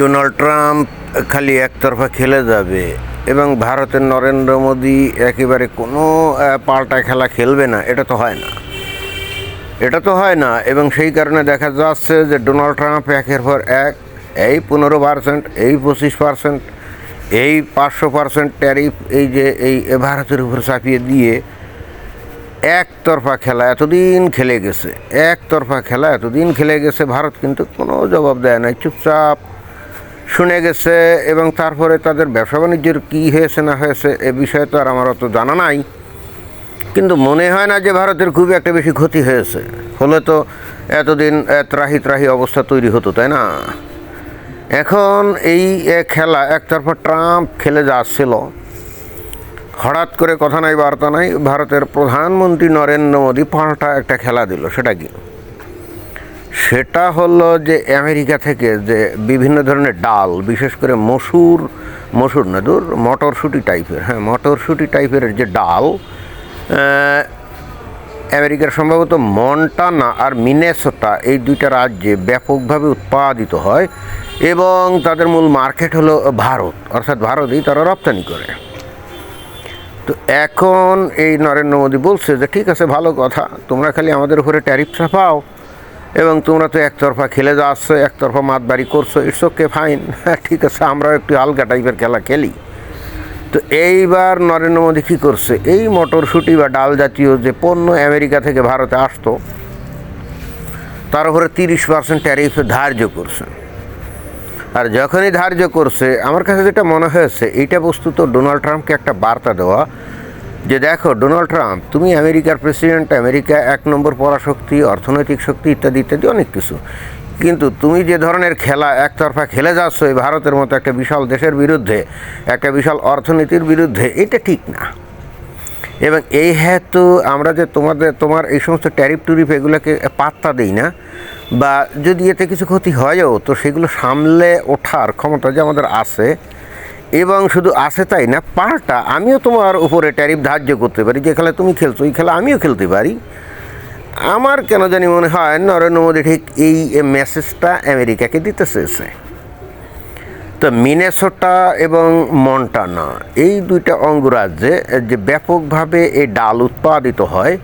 Donald Trump খালি একতরফা খেলে যাবে এবং ভারতের নরেন্দ্র মোদী একেবারে কোনো পাল্টা খেলা খেলবে না, এটা তো হয় না। এটা তো হয় না এবং সেই কারণে দেখা যাচ্ছে যে ডোনাল্ড ট্রাম্প একের পর এক, এই পনেরো পার্সেন্ট, এই পঁচিশ পার্সেন্ট, এই পাঁচশো পার্সেন্ট ট্যারিফ এই যে, এই ভারতের উপর চাপিয়ে দিয়ে একতরফা খেলা এতদিন খেলে গেছে, একতরফা খেলা এতদিন খেলে গেছে, ভারত কিন্তু কোনো জবাব দেয় নাই। চুপচাপ শুনে গেছে এবং তারপরে তাদের ব্যবসা বাণিজ্যের কী হয়েছে না হয়েছে এ বিষয়ে তো আর আমার অত জানা নাই। কিন্তু মনে হয় না যে ভারতের খুব একটা বেশি ক্ষতি হয়েছে। হলে তো এতদিন ত্রাহি ত্রাহি অবস্থা তৈরি হতো, তাই না? এখন এই খেলা একতরফা ট্রাম্প খেলে যাচ্ছিল হঠাৎ করে কথা নাই, বার্তা নাই, ভারতের প্রধানমন্ত্রী নরেন্দ্র মোদী পাল্টা একটা খেলা দিল, সেটা কি? সেটা হলো যে আমেরিকা থেকে যে বিভিন্ন ধরনের ডাল, বিশেষ করে মসুর মসুর না দূর মটরশুঁটি টাইপের হ্যাঁ মটরশুঁটি টাইপের যে ডাল আমেরিকার সম্ভবত মন্টানা আর মিনেসোটা এই দুইটা রাজ্যে ব্যাপকভাবে উৎপাদিত হয় এবং তাদের মূল মার্কেট হলো ভারত, অর্থাৎ ভারতেই তারা রপ্তানি করে। তো এখন এই নরেন্দ্র মোদী বলছে যে, ঠিক আছে, ভালো কথা, তোমরা খালি আমাদের উপরে ট্যারিফ চাপাও এবং তোমরা তো একতরফা খেলে যাচ্ছ, একতরফা মাতবাড়ি করছ ইটস ওকে ফাইন ঠিক আছে, আমরাও একটু হালকা টাইপের খেলা খেলি। তো এইবার নরেন্দ্র মোদী কী করছে? এই মটরশুঁটি বা ডাল জাতীয় যে পণ্য আমেরিকা থেকে ভারতে আসতো, তার উপরে তিরিশ পার্সেন্ট ট্যারিফ ধার্য করছে। আর যখনই ধার্য করছে, আমার কাছে যেটা মনে হয়েছে, এইটা বস্তুত ডোনাল্ড ট্রাম্পকে একটা বার্তা দেওয়া যে দেখো, ডোনাল্ড ট্রাম্প, তুমি আমেরিকার প্রেসিডেন্ট, আমেরিকা এক নম্বর পরাশক্তি, অর্থনৈতিক শক্তি ইত্যাদি ইত্যাদি অনেক কিছু। কিন্তু তুমি যে ধরনের খেলা একতরফা খেলে যাচ্ছ এই ভারতের মতো একটা বিশাল দেশের বিরুদ্ধে, একটা বিশাল অর্থনীতির বিরুদ্ধে, এটা ঠিক না। এবং এই হেতু আমরা যে তোমাদের, তোমার এই সমস্ত ট্যারিফ টুরিফ এগুলোকে পাত্তা দিই না, বা যদি এতে কিছু ক্ষতি হয়ও, তো সেগুলো সামলে ওঠার ক্ষমতা যে আমাদের আছে এবং শুধু আছে তাই না পাল্টা আমিও তোমার উপরে ট্যারিফ ধার্য করতে পারি। যে খেলা তুমি খেলছো এই খেলা আমিও খেলতে পারি। আমার কেন জানি মনে হয়, নরেন্দ্র মোদী ঠিক এই মেসেজটা আমেরিকাকে দিতে চেয়েছে। তো মিনেসোটা এবং মন্টানা, এই দুইটা অঙ্গরাজ্যে যে ব্যাপকভাবে এই ডাল উৎপাদিত হয়,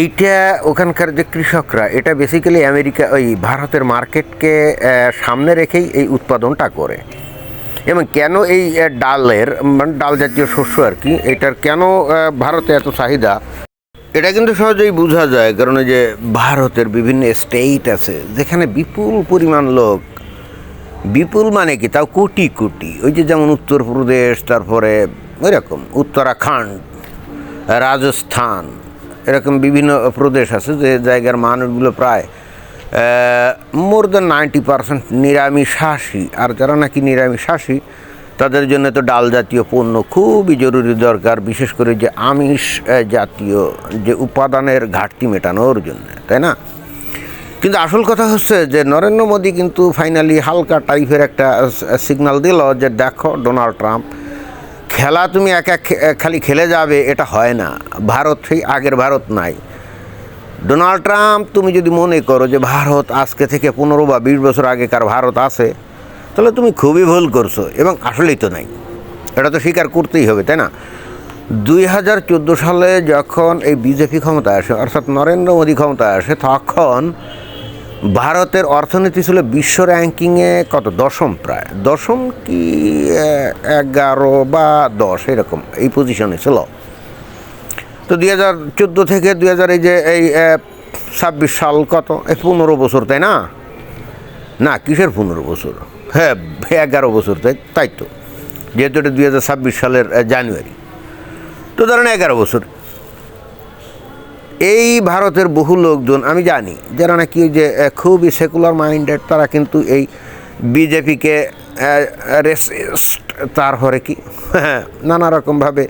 এইটা ওখানকার যে কৃষকরা, এটা বেসিক্যালি আমেরিকা, ওই ভারতের মার্কেটকে সামনে রেখেই এই উৎপাদনটা করে। এবং কেন এই ডালের মানে ডাল জাতীয় শস্য আর কি, এটার কেন ভারতে এত চাহিদা? এটা কিন্তু সহজেই বোঝা যায়, কারণ যে ভারতের বিভিন্ন স্টেট আছে, যেখানে বিপুল পরিমাণ লোক, বিপুল মানে কি, তাও কোটি কোটি। ওই যে যেমন উত্তরপ্রদেশ, তারপরে ওইরকম, উত্তরাখণ্ড, রাজস্থান, এরকম বিভিন্ন প্রদেশ আছে, যে জায়গার মানুষগুলো প্রায় মোর দ্যান নাইনটি পার্সেন্ট নিরামিষাশী। আর যারা নাকি নিরামিষাশী, তাদের জন্য তো ডাল জাতীয় পণ্য খুবই জরুরি দরকার, বিশেষ করে যে আমিষ জাতীয় যে উপাদানের ঘাটতি মেটানোর জন্য, তাই না? কিন্তু আসল কথা হচ্ছে যে নরেন্দ্র মোদী কিন্তু ফাইনালি হালকা টাইপের একটা সিগন্যাল দিল যে দেখো ডোনাল্ড ট্রাম্প, খেলা তুমি এক এক খালি খেলে যাবে, এটা হয় না। ভারত সেই আগের ভারত নাই। ডোনাল্ড ট্রাম্প, তুমি যদি মনে করো যে ভারত আজকে থেকে পনেরো বা বিশ বছর আগেকার ভারত আছে, তাহলে তুমি খুবই ভুল করছ, এবং আসলেই তো নাই। এটা তো স্বীকার করতেই হবে, তাই না? দুই হাজার চোদ্দ সালে যখন এই বিজেপি ক্ষমতায় আসে, অর্থাৎ নরেন্দ্র মোদী ক্ষমতায় আসে, তখন ভারতের অর্থনীতি ছিল বিশ্ব র্যাঙ্কিংয়ে কত? দশম প্রায়। দশম কি এগারো বা দশ, এরকম, এই পজিশনে ছিল। তো দুই হাজার চোদ্দ থেকে দুই হাজার এই যে এই ছাব্বিশ সাল কত? এই পনেরো বছর, তাই না? না, কিসের পনেরো বছর? হ্যাঁ এগারো বছর, তাই তাই তো। যেহেতু এটা দুই হাজার ছাব্বিশ সালের জানুয়ারি। তো ধরেন এগারো বছর। এই ভারতের বহু লোকজন, আমি জানি, যারা নাকি ওই যে খুবই সেকুলার মাইন্ডেড তারা কিন্তু এই বিজেপিকে রেসিস্ট তারপরে কি? হ্যাঁ নানা রকমভাবে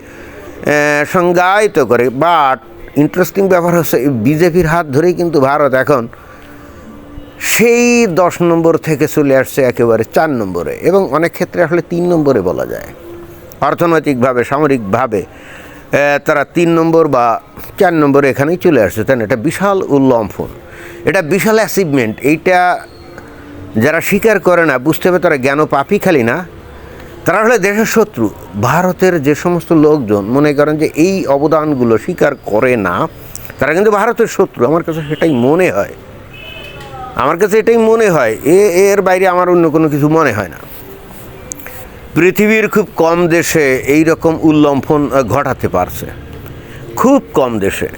সংজ্ঞায়িত করে। বাট ইন্টারেস্টিং ব্যাপার হচ্ছে বিজেপির হাত ধরেই কিন্তু ভারত এখন সেই দশ নম্বর থেকে চলে আসছে একেবারে চার নম্বরে এবং অনেক ক্ষেত্রে আসলে তিন নম্বরে বলা যায়। অর্থনৈতিকভাবে, সামরিকভাবে তারা তিন নম্বর বা চার নম্বরে এখানেই চলে আসছে, তাই এটা বিশাল উল্লম্ফন এটা বিশাল অ্যাচিভমেন্ট এইটা যারা স্বীকার করে না, বুঝতে হবে তারা জ্ঞান পাপি খালি না। তারা হলে দেশের শত্রু। ভারতের যে সমস্ত লোকজন মনে করেন যে এই অবদানগুলো স্বীকার করে না, তারা কিন্তু ভারতের শত্রু। আমার কাছে সেটাই মনে হয়। আমার কাছে এটাই মনে হয়। এ, এর বাইরে আমার অন্য কোনো কিছু মনে হয় না। পৃথিবীর খুব কম দেশে এই রকম উল্লম্ফন ঘটাতে পারছে। খুব কম দেশে।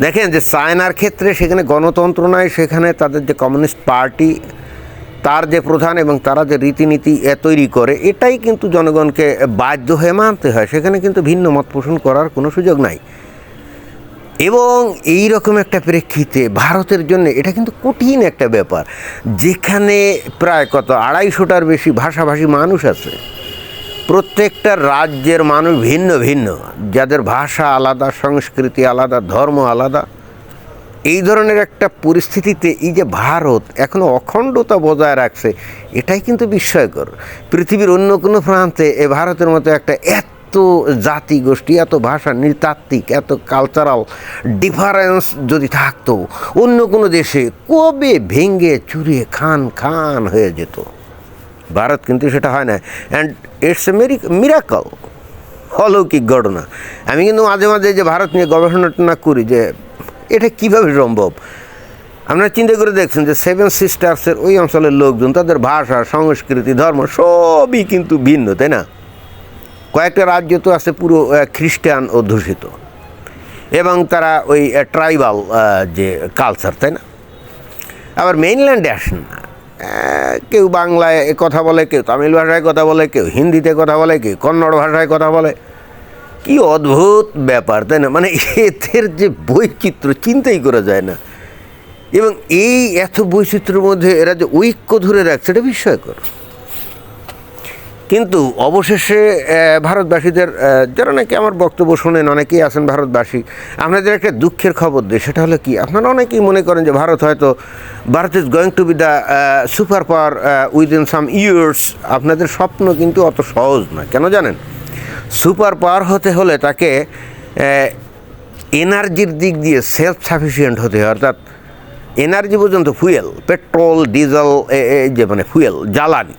দেখেন যে চায়নার ক্ষেত্রে সেখানে গণতন্ত্র নাই, সেখানে তাদের যে কমিউনিস্ট পার্টি তার যে প্রধান এবং তারা যে রীতিনীতি তৈরি করে, এটাই কিন্তু জনগণকে বাধ্য হয়ে মানতে হয়। সেখানে কিন্তু ভিন্ন মত পোষণ করার কোনো সুযোগ নাই। এবং এই রকম একটা প্রেক্ষিতে ভারতের জন্য এটা কিন্তু কঠিন একটা ব্যাপার। যেখানে প্রায় কত আড়াইশোটার বেশি ভাষাভাষী মানুষ আছে। প্রত্যেকটা রাজ্যের মানুষ ভিন্ন ভিন্ন। যাদের ভাষা আলাদা, সংস্কৃতি আলাদা, ধর্ম আলাদা। এই ধরনের একটা পরিস্থিতিতে এই যে ভারত এখনও অখণ্ডতা বজায় রাখছে, এটাই কিন্তু বিস্ময়কর। পৃথিবীর অন্য কোনো প্রান্তে এ ভারতের মতো একটা এত জাতি গোষ্ঠী, এত ভাষা নৃতাত্ত্বিক, এত কালচারাল ডিফারেন্স যদি থাকতো, অন্য কোনো দেশে কবে ভেঙ্গে চুরিয়ে খান খান হয়ে যেত? ভারত কিন্তু সেটা হয় না। And it's a mere miracle অলৌকিক ঘটনা। আমি কিন্তু মাঝে মাঝে যে ভারত নিয়ে গবেষণা করি যে এটা কীভাবে সম্ভব? আপনারা চিন্তা করে দেখছেন যে সেভেন সিস্টার্সের ওই অঞ্চলের লোকজন, তাদের ভাষা, সংস্কৃতি, ধর্ম সবই কিন্তু ভিন্ন, তাই না? কয়েকটা রাজ্য তো আছে পুরো খ্রিস্টান অধ্যুষিত। এবং তারা ওই ট্রাইবাল যে কালচার তাই না? আবার মেইনল্যান্ডে আসেন না। কেউ বাংলায় কথা বলে, কেউ তামিল ভাষায় কথা বলে, কেউ হিন্দিতে কথা বলে, কেউ কন্নড় ভাষায় কথা বলে। কি অদ্ভুত ব্যাপার, তাই না? মানে এদের যে বৈচিত্র্য চিন্তাই করা যায় না। এবং এই এত বৈচিত্র্যের মধ্যে এরা যে ঐক্য ধরে রাখছে, এটা বিস্ময়কর। কিন্তু অবশেষে ভারতবাসীদের যারা নাকি আমার বক্তব্য শোনেন, অনেকেই আছেন ভারতবাসী, আপনাদের একটা দুঃখের খবর দিই, সেটা হলো কি, আপনারা অনেকেই মনে করেন যে ভারত হয়তো Bharat is going to be the super power within some years. আপনাদের স্বপ্ন কিন্তু অত সহজ না কেন জানেন? সুপার পাওয়ার হতে হলে তাকে এনার্জির দিক দিয়ে সেলফ সাফিসিয়েন্ট হতে হয়। অর্থাৎ এনার্জি পর্যন্ত ফুয়েল, পেট্রোল, ডিজেল যে মানে ফুয়েল, জ্বালানি।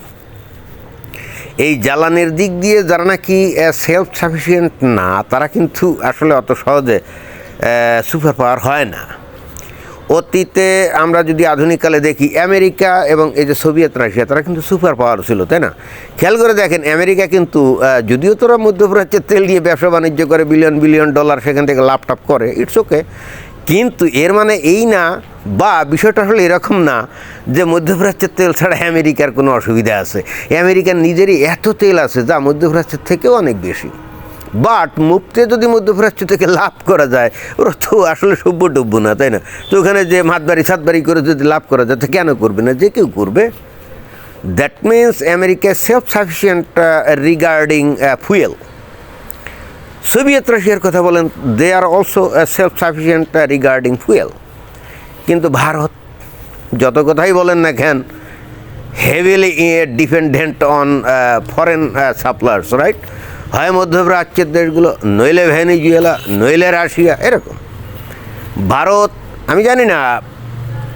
এই জ্বালানির দিক দিয়ে যারা নাকি সেলফ সাফিসিয়েন্ট না, তারা কিন্তু আসলে অত সহজে সুপার পাওয়ার হয় না। অতীতে আমরা যদি আধুনিককালে দেখি, আমেরিকা এবং এই যে সোভিয়েত রাশিয়া, তারা কিন্তু সুপার পাওয়ার ছিল, তাই না? খেয়াল করে দেখেন, আমেরিকা কিন্তু যদিও তোরা মধ্যপ্রাচ্যের তেল দিয়ে ব্যবসা বাণিজ্য করে বিলিয়ন বিলিয়ন ডলার সেখান থেকে লাপটাপ করে ইটস ওকে কিন্তু এর মানে এই না, বা বিষয়টা হলো এরকম না, যে মধ্যপ্রাচ্যের তেল ছাড়া আমেরিকার কোনো অসুবিধা আছে। আমেরিকার নিজেরই এত তেল আছে, যা মধ্যপ্রাচ্যের থেকেও অনেক বেশি। বাট মুক্তে যদি মধ্যপ্রাচ্য থেকে লাভ করা যায়, ওরা তো আসলে সভ্য টব্য না, তাই না? তো ওখানে যে মাতবাড়ি, সাতবাড়ি করে যদি লাভ করা যায়, তো কেন করবে না? যে কেউ করবে। That means America self sufficient regarding fuel Soviet রাশিয়ার কথা বলেন they are also self sufficient regarding fuel কিন্তু ভারত যত কথাই বলেন না কেন heavily dependent on foreign suppliers right হয় মধ্যপ্রাচ্যের দেশগুলো, নইলে ভেনিজুয়েলা, নইলে রাশিয়া, এরকম। ভারত, আমি জানি না,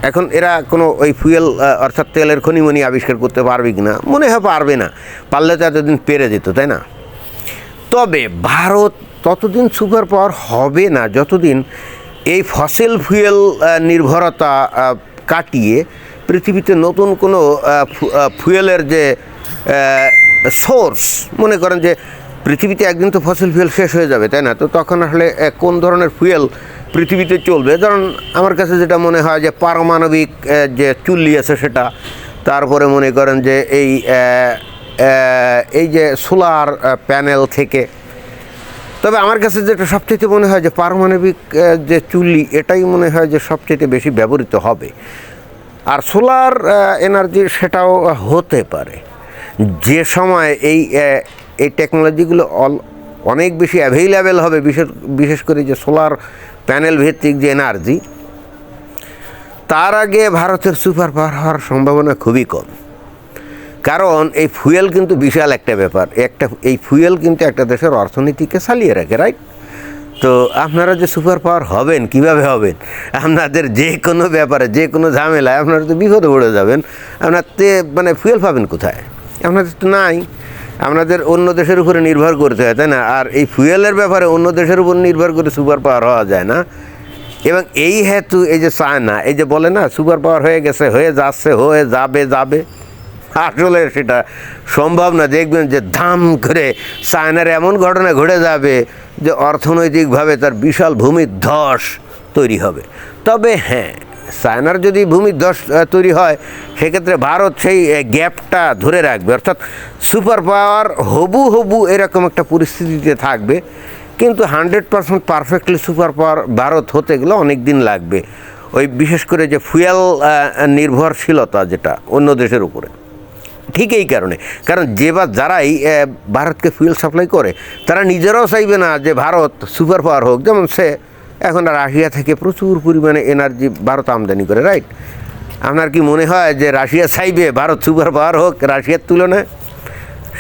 এখন এরা কোনো ওই ফুয়েল অর্থাৎ তেলের খনিমনি আবিষ্কার করতে পারবে কি না মনে হয় পারবে না। পারলে তো এতদিন পেরে যেত, তাই না? তবে ভারত ততদিন সুপার পাওয়ার হবে না, যতদিন এই ফসিল ফুয়েল নির্ভরতা কাটিয়ে পৃথিবীতে নতুন কোনো ফুয়েলের যে সোর্স মনে করেন যে পৃথিবীতে একদিন তো ফসিল ফুয়েল শেষ হয়ে যাবে, তাই না? তো তখন আসলে কোন ধরনের ফুয়েল পৃথিবীতে চলবে? ধরুন, আমার কাছে যেটা মনে হয় যে পারমাণবিক যে চুল্লি আছে সেটা, তারপরে মনে করেন যে এই এই যে সোলার প্যানেল থেকে, তবে আমার কাছে যেটা সবচেয়ে মনে হয় যে পারমাণবিক যে চুল্লি, এটাই মনে হয় যে সবচেয়ে বেশি ব্যবহৃত হবে। আর সোলার এনার্জি সেটাও হতে পারে। যে সময় এই এই টেকনোলজিগুলো অল, অনেক বেশি অ্যাভেইলেবেল হবে, বিশেষ বিশেষ করে যে সোলার প্যানেল ভিত্তিক যে এনার্জি তার আগে ভারতের সুপার পাওয়ার হওয়ার সম্ভাবনা খুবই কম। কারণ এই ফুয়েল কিন্তু বিশাল একটা ব্যাপার। একটা, এই ফুয়েল কিন্তু একটা দেশের অর্থনীতিকে চালিয়ে রাখে রাইট তো আপনারা যে সুপার পাওয়ার হবেন, কীভাবে হবেন? আপনাদের যে কোনো ব্যাপারে, যে কোনো ঝামেলায় আপনারা তো বিপদে পড়ে যাবেন, আপনার তে মানে ফুয়েল পাবেন কোথায়? আপনাদের তো নাই। আপনাদের অন্য দেশের উপরে নির্ভর করতে হয়, তাই না? আর এই ফুয়েলের ব্যাপারে অন্য দেশের উপর নির্ভর করে সুপার পাওয়ার হওয়া যায় না। এবং এই হেতু, এই যে চায়না, এই যে বলে না, সুপার পাওয়ার হয়ে গেছে, হয়ে যাচ্ছে, হয়ে যাবে যাবে। আসলে সেটা সম্ভব না, দেখবেন যে ধাম করে চায়নার এমন ঘটনা ঘটে যাবে যে অর্থনৈতিকভাবে তার বিশাল ভূমিধ্বস তৈরি হবে। তবে হ্যাঁ চায়নার যদি ভূমিধ্বস আহ, তৈরি হয় সেক্ষেত্রে ভারত সেই গ্যাপটা ধরে রাখবে। অর্থাৎ সুপার পাওয়ার হবু হবু এরকম একটা পরিস্থিতিতে থাকবে। কিন্তু hundred percent perfectly super power Bharat হতে গেলে অনেক দিন লাগবে। ওই বিশেষ করে যে ফুয়েল নির্ভরশীলতা যেটা অন্য দেশের উপরে। ঠিক এই কারণে। কারণ যে বা যারাই ভারতকে ফুয়েল সাপ্লাই করে তারা নিজেরাও চাইবে না যে ভারত সুপার পাওয়ার হোক। যেমন সে এখন রাশিয়া থেকে প্রচুর পরিমাণে এনার্জি ভারত আমদানি করে রাইট আপনার কি মনে হয় যে রাশিয়া চাইবে ভারত সুপার পাওয়ার হোক রাশিয়ার তুলনায়?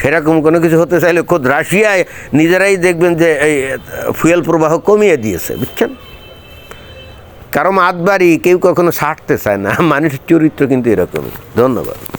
সেরকম কোনো কিছু হতে চাইলে খোদ রাশিয়ায় নিজেরাই দেখবেন যে এই ফুয়েল প্রবাহ কমিয়ে দিয়েছে, বুঝছেন? কারও মাতবাড়ি কেউ কখনো ছাড়তে চায় না, মানুষের চরিত্র কিন্তু এরকমই। ধন্যবাদ।